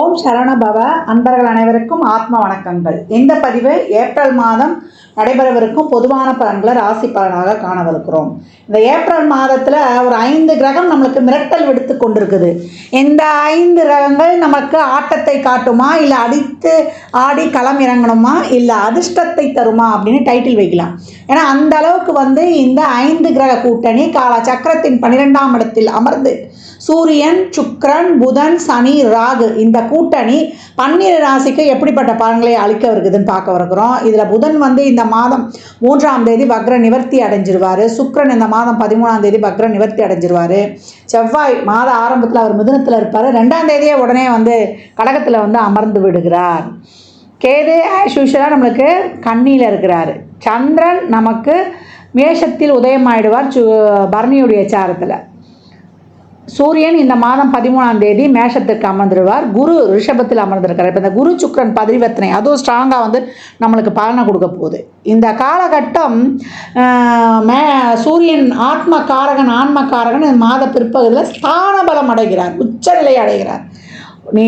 ஓம் சரணபவ. அன்பர்கள் அனைவருக்கும் ஆத்ம வணக்கங்கள். இந்த பதிவு ஏப்ரல் மாதம் நடைபெறவிருக்கும் பொதுவான பலன்களை ராசி பலனாக காணவிருக்கிறோம். இந்த ஏப்ரல் மாதத்தில் ஒரு ஐந்து கிரகம் நம்மளுக்கு மிரட்டல் விடுத்து கொண்டிருக்குது. இந்த ஐந்து கிரகங்கள் நமக்கு ஆட்டத்தை காட்டுமா? இல்லை அடித்து ஆடி களம் இறங்கணுமா? இல்லை அதிர்ஷ்டத்தை தருமா? அப்படின்னு டைட்டில் வைக்கலாம். ஏன்னா அந்த அளவுக்கு வந்து இந்த ஐந்து கிரக கூட்டணி கால சக்கரத்தின் பன்னிரெண்டாம் இடத்தில் அமர்ந்து சூரியன் சுக்ரன் புதன் சனி ராகு இந்த கூட்டணி பன்னிரு ராசிக்கு எப்படிப்பட்ட பலன்களை அளிக்க இருக்குதுன்னு பார்க்க வருகிறோம். இதில் புதன் வந்து இந்த மாதம் மூன்றாம் தேதி வக்ர நிவர்த்தி அடைஞ்சிருவார். சுக்ரன் இந்த மாதம் பதிமூணாம் தேதி வக்ர நிவர்த்தி அடைஞ்சிருவார். செவ்வாய் மாத ஆரம்பத்தில் அவர் மிதுனத்தில் இருப்பார். ரெண்டாம் தேதியே உடனே வந்து கடகத்தில் வந்து அமர்ந்து விடுகிறார். கேது ஆஸ் யூஷுவலாக நம்மளுக்கு கண்ணியில் இருக்கிறார். சந்திரன் நமக்கு மேஷத்தில் உதயமாயிடுவார் சு பரணியுடைய சாரத்தில். சூரியன் இந்த மாதம் பதிமூணாம் தேதி மேஷத்திற்கு அமர்ந்துடுவார் குரு ரிஷபத்தில் அமர்ந்திருக்கார். இப்போ இந்த குரு சுக்ரன் பதிவர்த்தனை அதுவும் ஸ்ட்ராங்காக வந்து நம்மளுக்கு பலனை கொடுக்க போகுது. இந்த காலகட்டம் மே சூரியன் ஆத்ம காரகன் ஆன்ம காரகன் இந்த மாத பிற்பகுதியில் ஸ்தான பலம் அடைகிறார். உச்சநிலை அடைகிறார். நீ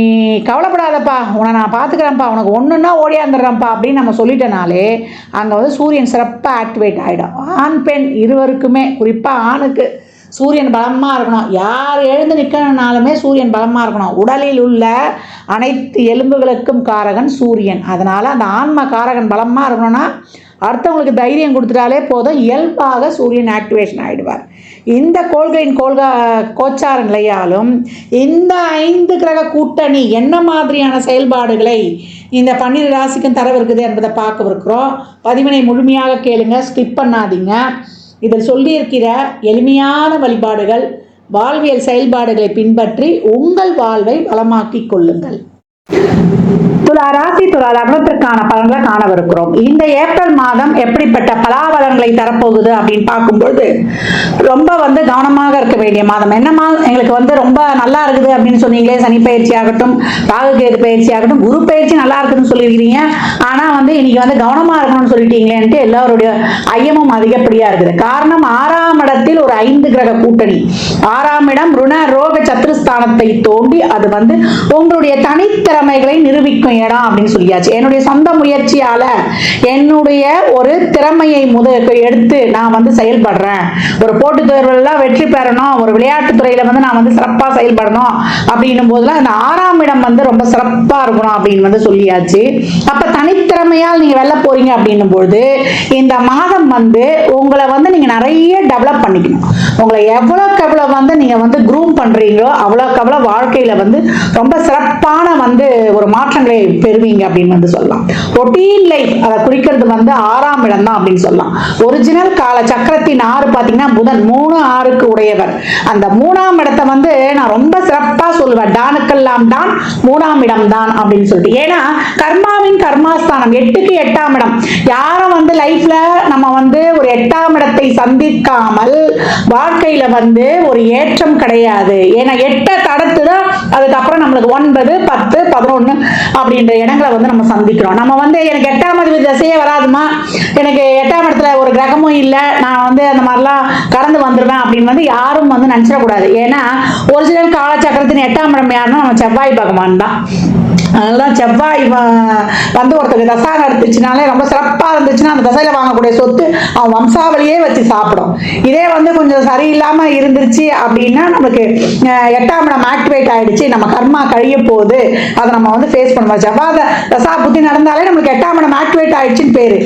கவலைப்படாதப்பா. உன்னை நான் பார்த்துக்கிறேன்ப்பா. உனக்கு ஒன்றுன்னா ஓடியாந்துடுறேன்ப்பா அப்படின்னு நம்ம சொல்லிட்டனாலே அங்கே வந்து சூரியன் சிறப்பாக ஆக்டிவேட் ஆகிடும் ஆண் பெண் இருவருக்குமே குறிப்பாக ஆணுக்கு சூரியன் பலமாக இருக்கணும். யார் எழுந்து நிற்கணுனாலுமே சூரியன் பலமாக இருக்கணும். உடலில் உள்ள அனைத்து எலும்புகளுக்கும் காரகன் சூரியன். அதனால் அந்த ஆன்ம காரகன் பலமாக இருக்கணும்னா அடுத்தவங்களுக்கு தைரியம் கொடுத்துட்டாலே போதும். இயல்பாக சூரியன் ஆக்டிவேஷன் ஆகிடுவார் இந்த கோள்களின் கோள்கா கோச்சார நிலையாலும் இந்த ஐந்து கிரக கூட்டணி என்ன மாதிரியான செயல்பாடுகளை இந்த பன்னிரு ராசிக்கும் தரவிருக்குது என்பதை பார்க்கவிருக்கிறோம். பதிவினை முழுமையாக கேளுங்க. ஸ்கிப் பண்ணாதீங்க. இதில் சொல்லியிருக்கிற எளிமையான வழிபாடுகள் வாழ்வியல் செயல்பாடுகளை பின்பற்றி உங்கள் வாழ்வை வளமாக்கிக் கொள்ளுங்கள். துலா ராசி துலா லக்னத்திற்கான பலன்களை காணவிருக்கிறோம். இந்த ஏப்ரல் மாதம் எப்படிப்பட்ட பலாபலன்களை தரப்போகுது அப்படின்னு பார்க்கும்பொழுது ரொம்ப வந்து கவனமாக இருக்க வேண்டிய மாதம். என்னமா எங்களுக்கு வந்து ரொம்ப நல்லா இருக்குது அப்படின்னு சொன்னீங்களே சனி பயிற்சி ஆகட்டும் ராகு கேது பயிற்சி ஆகட்டும் குரு பயிற்சி நல்லா இருக்குதுன்னு சொல்லியிருக்கிறீங்க ஆனா வந்து இன்னைக்கு வந்து கவனமா இருக்கணும்னு சொல்லிட்டீங்களேன்ட்டு எல்லாருடைய ஐயமும் அதிகப்படியா இருக்குது. காரணம் ஆறாம் இடத்தில் ஒரு ஐந்து கிரக கூட்டணி. ஆறாம் இடம் ருண ரோக சத்துருஸ்தானத்தை தோண்டி அது வந்து உங்களுடைய தனித்திறமைகளை நிரூபிக்கும் இடம் அப்படின்னு சொல்லியாச்சு. என்னுடைய சொந்த முயற்சியால என்னுடைய ஒரு திறமையை முத எடுத்து நான் வந்து செயல்படுறேன். ஒரு போட்டித் தேர்வுலாம் வெற்றி பெறணும். ஒரு விளையாட்டுத் துறையில வந்து நான் வந்து சிறப்பாக செயல்படணும் அப்படின்னும் போதுலாம் அந்த ஆறாம் இடம் வந்து ரொம்ப சிறப்பா இருக்கணும் அப்படின்னு வந்து சொல்லியாச்சு. அப்ப தனித்திறமையால் நீங்க வெல்ல போறீங்க அப்படின்னும் பொழுது இந்த மாதம் வந்து உங்களை வந்து நீங்க நிறைய டெவலப் பண்ணிக்கணும். உங்களை எவ்வளோக்கு எவ்வளோ வந்து நீங்க வந்து குரூம் பண்றீங்களோ அவ்வளோக்கு அவ்வளோ வாழ்க்கையில வந்து ரொம்ப சிறப்பான வந்து ஒரு மாற்றங்களை பெறுவீங்க அப்படின்னு வந்து சொல்லலாம். ரொட்டீன் லைஃப் அதை குறிக்கிறது வந்து ஆறாம் இடம் தான் அப்படின்னு சொல்லலாம். ஒரிஜினல் கால சக்கரத்தின் ஆறு பார்த்தீங்கன்னா புதன் மூணு ஆறுக்கு உடையவர். அந்த மூணாம் இடத்தை வந்து நான் ரொம்ப சிறப்பாக சொல்லுவேன். டானுக்கெல்லாம் தான் மூணாம் இடம் தான் அப்படின்னு சொல்லிட்டு. ஏன்னா கர்மாவின் கர்மாஸ்தானம் எட்டுக்கு எட்டாம் இடம். யாரை வந்து லைஃப்ல நம்ம வந்து ஒரு எட்டாம் இடத்தை சந்திக்காமல் வாழ்க்கையில வந்து ஒரு ஏற்றம் கிடையாது. ஏன்னா எட்ட தடுத்து தான் அதுக்கப்புறம் நம்மளுக்கு ஒன்பது பத்து பதினொன்று அப்படின்ற இடங்களை வந்து நம்ம சந்திக்கிறோம். நம்ம வந்து எனக்கு எட்டாம் அதிபதி திசையே வராதுமா எனக்கு எட்டாம் இடத்துல ஒரு கிரகமும் இல்லை. நான் வந்து அந்த மாதிரிலாம் கடந்து வந்துடுவேன் அப்படின்னு வந்து யாரும் வந்து நினச்சிடக்கூடாது. ஏன்னா ஒரிஜினல் காலச்சக்கரத்தின் எட்டாம் இடம் யாருன்னா நம்ம செவ்வாய் பகவான் தான். அதனால செவ்வாய் வந்து ஒருத்தருக்கு தசா நடத்துச்சுனாலே ரொம்ப சிறப்பாக இருந்துச்சுன்னா அந்த தசையில் வாங்கக்கூடிய சொத்து அவன் வம்சாவளியே வச்சு சாப்பிடும். இதே வந்து கொஞ்சம் சரியில்லாமல் இருந்துருச்சு அப்படின்னா நமக்கு எட்டாம் இடம் ஆக்டிவேட் ஆயிடுச்சு. நம்ம கர்மா கழிய போகுது. அதை நம்ம வந்து ஃபேஸ் பண்ணுவோம். செவ்வாய் தசா புத்தி நடந்தாலே நம்மளுக்கு எட்டாம் இடம் ஆக்டிவேட் ஆயிடுச்சுன்னு பேர்.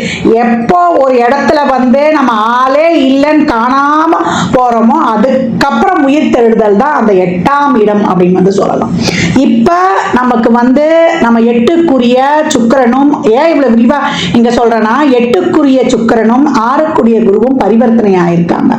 எப்போ ஒரு இடத்துல வந்து நம்ம ஆளே இல்லைன்னு காணாம போறோமோ அதுக்கப்புறம் உயிர் தெழுதல் தான் அந்த எட்டாம் இடம் அப்படின்னு வந்து சொல்லலாம். இப்போ நமக்கு வந்து நம்ம எட்டுக்குரிய சுக்கரனும் ஏன் இவ்வளவு விரிவா இங்க சொல்றேன்னா எட்டுக்குரிய சுக்கிரனும் ஆறுக்குரிய குருவும் பரிவர்த்தனை ஆயிருக்காங்க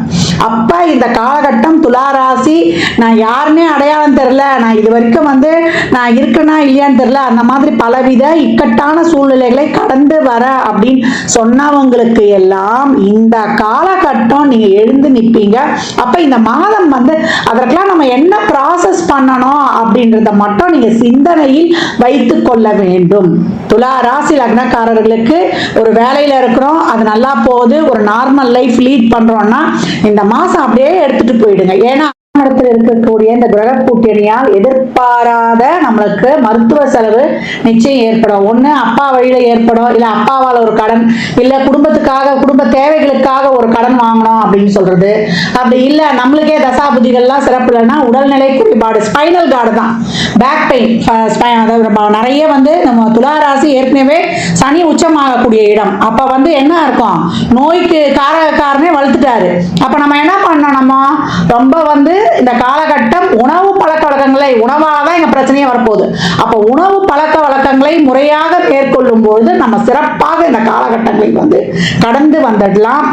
அப்ப இந்த காலகட்டம் துளாராசி நான் யாருன்னே அடையாளம் தெரில நான் இது வரைக்கும் வந்து நான் இருக்கேனா இல்லையான்னு தெரில அந்த மாதிரி பலவித இக்கட்டான சூழ்நிலைகளை கடந்து வர அப்படின்னு சொன்னவங்களுக்கு எல்லாம் இந்த காலகட்டம் நீங்க எழுந்து நிற்பீங்க அப்ப இந்த மாதம் வந்து அதற்கெல்லாம் நம்ம என்ன ப்ராசஸ் பண்ணணும் அப்படின்றத மட்டும் நீங்க சிந்தனையில் வைத்து கொள்ள வேண்டும். துலா ராசி லக்னக்காரர்களுக்கு ஒரு வேலையில இருக்கிறோம். அது நல்லா போகுது. ஒரு நார்மல் லைஃப் லீட் பண்றோம்னா இந்த மாசம் அப்படியே எடுத்துட்டு போயிடுங்க. ஏன்னா ஜாதகத்தில் இருக்கக்கூடிய இந்த கிரக கூட்டணியால் எதிர்பாராத நம்மளுக்கு மருத்துவ செலவு நிச்சயம் ஏற்படும். ஒண்ணு அப்பா வழியில ஏற்படும் இல்ல அப்பாவால ஒரு கடன் இல்ல குடும்பத்துக்காக குடும்ப தேவைகளுக்காக ஒரு கடன் வாங்கணும் அப்படின்னு சொல்றது. அப்படி இல்ல நம்மளுக்கே தசாபுதிகள்லாம் சிறப்பு இல்லைன்னா உடல்நிலை குறைபாடு ஸ்பைனல் கார்டு தான். பேக் பெயின் அதாவது நம்ம நிறைய வந்து நம்ம துளாராசி ஏற்கனவே சனி உச்சமாகக்கூடிய இடம். அப்ப வந்து என்ன இருக்கும்? நோய்க்கு காரகக்காரனே வளர்த்துட்டாரு. அப்ப நம்ம என்ன பண்ணணுமா? நம்ம ரொம்ப வந்து இந்த காலகட்டம் உணவு பழக்க வழக்கங்களை உணவால தான் எங்க பிரச்சனையே வரப்போகுது. அப்போ உணவு பழக்க வழக்கங்களை முறையாக மேற்கொள்ளும் பொழுது நம்ம சிறப்பாக இந்த காலகட்டங்களை வந்து கடந்து வந்துடலாம்.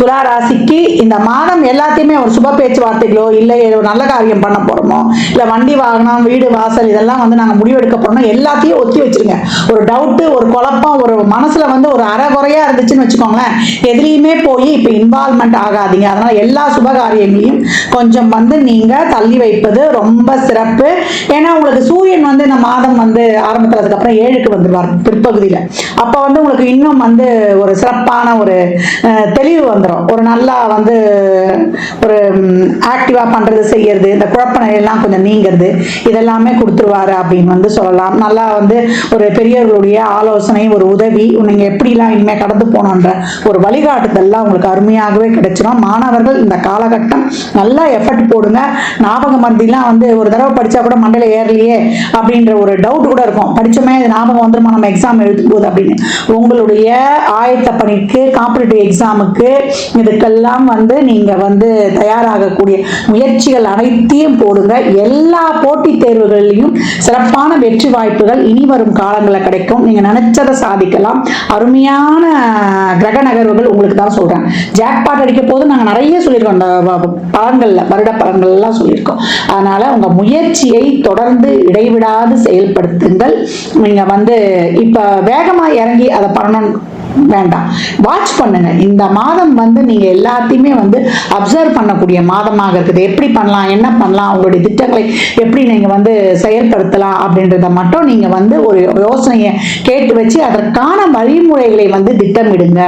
துலா ராசிக்கு இந்த மாதம் எல்லாத்தையுமே ஒரு சுப பேச்சுவார்த்தைகளோ இல்லை ஒரு நல்ல காரியம் பண்ண போறோமோ இல்லை வண்டி வாகனம் வீடு வாசல் இதெல்லாம் வந்து நாங்கள் முடிவெடுக்க போகிறோம் எல்லாத்தையும் ஒத்தி வச்சிருங்க. ஒரு டவுட்டு ஒரு குழப்பம் ஒரு மனசுல வந்து ஒரு அறகுறையா இருந்துச்சுன்னு வச்சுக்கோங்களேன். எதுலேயுமே போய் இப்போ இன்வால்மெண்ட் ஆகாதீங்க. அதனால எல்லா சுப காரியங்களையும் கொஞ்சம் வந்து நீங்க தள்ளி வைப்பது ரொம்ப சிறப்பு. ஏன்னா உங்களுக்கு சூரியன் வந்து இந்த மாதம் வந்து ஆரம்பத்தில் அதுக்கப்புறம் ஏழுக்கு வந்துடுவார் பிற்பகுதியில். அப்போ வந்து உங்களுக்கு இன்னும் வந்து ஒரு சிறப்பான ஒரு தெளிவு வந்து வந்துடும் ஒரு நல்லா வந்து ஒரு ஆக்டிவாக பண்ணுறது செய்யறது இந்த குழப்ப நிலையெல்லாம் கொஞ்சம் நீங்கிறது இதெல்லாமே கொடுத்துருவாரு அப்படின்னு வந்து சொல்லலாம். நல்லா வந்து ஒரு பெரியவர்களுடைய ஆலோசனை ஒரு உதவி நீங்கள் எப்படிலாம் இனிமேல் கடந்து போகணுன்ற ஒரு வழிகாட்டுதல்லாம் உங்களுக்கு அருமையாகவே கிடைச்சிடும் மாணவர்கள் இந்த காலகட்டம் நல்லா எஃபர்ட் போடுங்க. ஞாபக மருந்திலாம் வந்து ஒரு தடவை படிச்சா கூட மண்டையில ஏறலையே அப்படின்ற ஒரு டவுட் கூட இருக்கும். படிச்சோமே இது ஞாபகம் வந்துருமா? நம்ம எக்ஸாம் எழுதும் போது அப்படின்னு. உங்களுடைய ஆயத்த பணிக்கு காம்படிட்டிவ் எக்ஸாமுக்கு இதுக்கெல்லாம் வந்து நீங்க வந்து தயாராகக்கூடிய முயற்சிகள் அனைத்தையும் போடுங்க. எல்லா போட்டித் தேர்வுகளிலும் சிறப்பான வெற்றி வாய்ப்புகள் இனி வரும் காலங்களில் கிடைக்கும். நீங்க நினைச்சதை சாதிக்கலாம். அருமையான கிரக நகர்வுகள் உங்களுக்கு தான் சொல்றேன். ஜாக்பாட் அடிக்க போது நாங்க நிறைய சொல்லியிருக்கோம். அந்த வ- வருட பலன்கள் எல்லாம் சொல்லியிருக்கோம். அதனால உங்க முயற்சியை தொடர்ந்து இடைவிடாது செயல்படுத்துங்கள். நீங்க வந்து இப்ப வேகமா இறங்கி அதை பண்ணணும் வேண்டாம். வாட்ச் பண்ணுங்க. இந்த மாதம் வந்து நீங்க எல்லாத்தையுமே வந்து அப்சர்வ் பண்ணக்கூடிய மாதமாக இருக்குது. எப்படி பண்ணலாம்? என்ன பண்ணலாம்? உங்களுடைய திட்டங்களை எப்படி நீங்க வந்து செயல்படுத்தலாம் அப்படின்றத மட்டும் நீங்க வந்து ஒரு யோசனையை கேட்டு வச்சு அதற்கான வழிமுறைகளை வந்து திட்டமிடுங்க.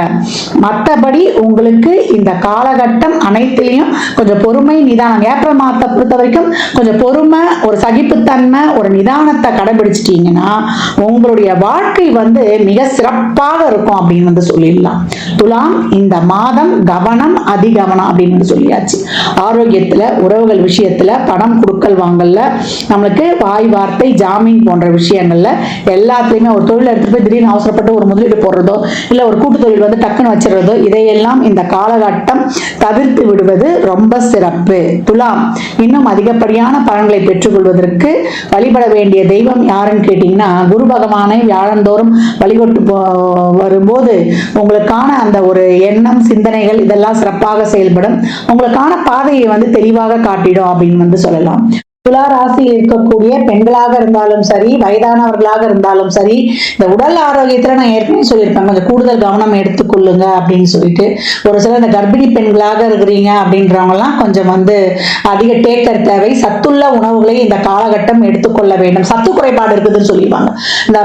மற்றபடி உங்களுக்கு இந்த காலகட்டம் அனைத்திலையும் கொஞ்சம் பொறுமை நிதானம். ஏப்ரல் மாதத்தை பொறுத்த வரைக்கும் கொஞ்சம் பொறுமை ஒரு சகிப்புத்தன்மை ஒரு நிதானத்தை கடைபிடிச்சிட்டீங்கன்னா உங்களுடைய வாழ்க்கை வந்து மிக சிறப்பாக இருக்கும் அப்படின்னு அப்படின்னு வந்து சொல்லிடலாம். துலாம் இந்த மாதம் கவனம் அதிகவனம் அப்படின்னு வந்து சொல்லியாச்சு. ஆரோக்கியத்துல உறவுகள் விஷயத்துல பணம் கொடுக்கல் வாங்கல்ல நம்மளுக்கு வாய் வார்த்தை ஜாமீன் போன்ற விஷயங்கள்ல எல்லாத்துலயுமே ஒரு தொழில் எடுத்துட்டு போய் திடீர்னு அவசரப்பட்டு ஒரு முதலீடு போடுறதோ இல்ல ஒரு கூட்டு தொழில் வந்து டக்குன்னு வச்சிடுறதோ இதையெல்லாம் இந்த காலகட்டம் தவிர்த்து விடுவது ரொம்ப சிறப்பு. துலாம் இன்னும் அதிகப்படியான பலன்களை பெற்றுக்கொள்வதற்கு வழிபட வேண்டிய தெய்வம் யாருன்னு கேட்டீங்கன்னா குரு பகவானை வியாழந்தோறும் வழிபட்டு வரும்போது போது உங்களுக்கான அந்த ஒரு எண்ணம் சிந்தனைகள் இதெல்லாம் சிறப்பாக செயல்படும். உங்களுக்கான பாதையை வந்து தெளிவாக காட்டிடும் அப்படின்னு வந்து சொல்லலாம். துலா ராசியில் இருக்கக்கூடிய பெண்களாக இருந்தாலும் சரி வயதானவர்களாக இருந்தாலும் சரி இந்த உடல் ஆரோக்கியத்துல நான் ஏற்கனவே சொல்லியிருப்பேன். கொஞ்சம் கூடுதல் கவனம் எடுத்துக்கொள்ளுங்க அப்படின்னு சொல்லிட்டு ஒரு சில இந்த கர்ப்பிணி பெண்களாக இருக்கிறீங்க அப்படின்றவங்கலாம் கொஞ்சம் வந்து அதிக டேக்கர் தேவை. சத்துள்ள உணவுகளை இந்த காலகட்டம் எடுத்துக்கொள்ள வேண்டும். சத்து குறைபாடு இருக்குதுன்னு சொல்லிடுவாங்க இந்த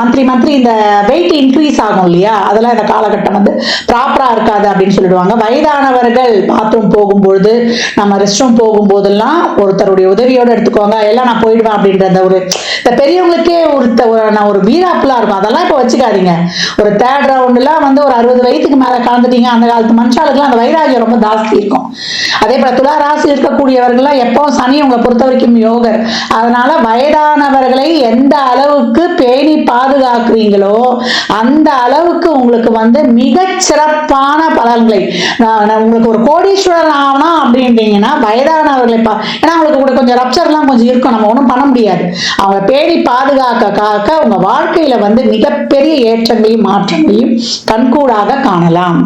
மந்த்லி மந்த்லி இந்த வெயிட் இன்க்ரீஸ் ஆகும் இல்லையா? அதெல்லாம் இந்த காலகட்டம் வந்து ப்ராப்பரா இருக்காது அப்படின்னு சொல்லிடுவாங்க. வயதானவர்கள் பாத்ரூம் போகும்பொழுது நம்ம ரெஸ்ட் ரூம் போகும்போதெல்லாம் ஒருத்தருடைய உதவியோட எடுத்துக்கோங்க. எல்லாம் நான் போயிடுவேன் அப்படின்ற அந்த ஒரு இந்த பெரியவங்களுக்கே ஒரு நான் ஒரு வீராப்புலாம் இருக்கும். அதெல்லாம் இப்போ வச்சுக்காதீங்க. ஒரு தேர்ட் ரவுண்டுலாம் வந்து ஒரு அறுபது வயதுக்கு மேலே கலந்துட்டீங்க. அந்த காலத்து மனுஷாளுக்குலாம் அந்த வைராகியம் ரொம்ப ஜாஸ்தி இருக்கும். அதே போல துலா ராசி இருக்கக்கூடியவர்கள்லாம் எப்பவும் சனி உங்களை பொறுத்த வரைக்கும் யோகர். அதனால வயதானவர்களை எந்த அளவுக்கு பேணி பாதுகாக்குறீங்களோ அந்த அளவுக்கு உங்களுக்கு வந்து மிக சிறப்பான பலன்களை உங்களுக்கு ஒரு கோடீஸ்வரன் ஆகணும் அப்படின்றீங்கன்னா வயதானவர்களை பா ஏன்னா அவங்களுக்கு கூட கொஞ்சம் ரப்சர்லாம் கொஞ்சம் இருக்கும். நம்ம ஒன்றும் பண்ண முடியாது. அவங்க பேணி பாதுகாக்க காக்க உங்க வாழ்க்கையில வந்து மிகப்பெரிய ஏற்றங்களையும் மாற்றங்களையும் கண்கூடாக காணலாம்.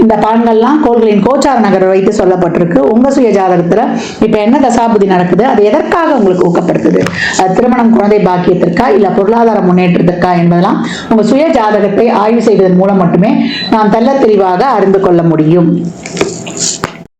இந்த பலன்கள்லாம் கோள்களின் கோச்சார நகர் வைத்து சொல்லப்பட்டிருக்கு. உங்க சுய ஜாதகத்துல இப்ப என்ன தசாபுதி நடக்குது? அது எதற்காக உங்களுக்கு ஊக்கப்படுத்துது? திருமணம் குழந்தை பாக்கியத்திற்கா இல்ல பொருளாதார முன்னேற்றத்திற்கா என்பதெல்லாம் உங்க சுய ஜாதகத்தை ஆய்வு செய்வதன் மூலம் மட்டுமே நாம் தெல்ல தெளிவாக அறிந்து கொள்ள முடியும்.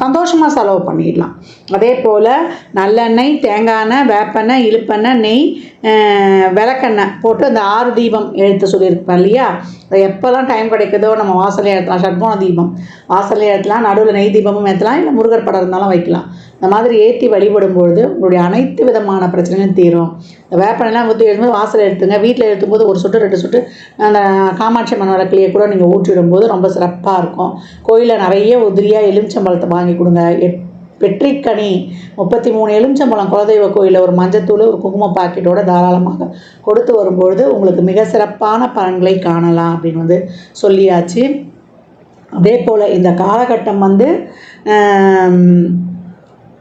சந்தோஷமாக செலவு பண்ணிடலாம். அதே போல் நல்லெண்ணெய் தேங்காய் எண்ணெய் வேப்பெண்ணெய் இழுப்பெண்ணெய் நெய் விளக்கெண்ணெய் போட்டு அந்த ஆறு தீபம் எழுத்து சொல்லியிருப்பேன் இல்லையா? அது எப்போல்லாம் டைம் கிடைக்குதோ நம்ம வாசலே ஏற்றலாம். ஷட்போன தீபம். வாசலே ஏற்றலாம் நடுவில் நெய் தீபமும் ஏற்றலாம் இல்லை முருகர் படம் இருந்தாலும் வைக்கலாம். இந்த மாதிரி ஏற்றி வழிபடும் பொழுது உங்களுடைய அனைத்து விதமான பிரச்சனையும் தீரும். இந்த வேப்பனெல்லாம் ஊற்றி எழுதும்போது வாசல் எடுத்துங்க வீட்டில் எழுத்தும்போது ஒரு சொட்டு ரெண்டு சொட்டு அந்த காமாட்சி அம்மன் விளக்குலையே கூட நீங்கள் ஊற்றிடும்போது ரொம்ப சிறப்பாக இருக்கும். கோயிலில் நிறைய உதிரியாக எலுமிச்சம்பழத்தை வாங்கி கொடுங்க. எட் வெற்றிக்கனி முப்பத்தி மூணு எலுமிச்சம்பழம் குலதெய்வ கோயிலில் ஒரு மஞ்சத்தூள் ஒரு குங்கும பாக்கெட்டோட தாராளமாக கொடுத்து வரும்பொழுது உங்களுக்கு மிக சிறப்பான பலன்களை காணலாம் அப்படின்னு வந்து சொல்லியாச்சு. அதே போல் இந்த காலகட்டம் வந்து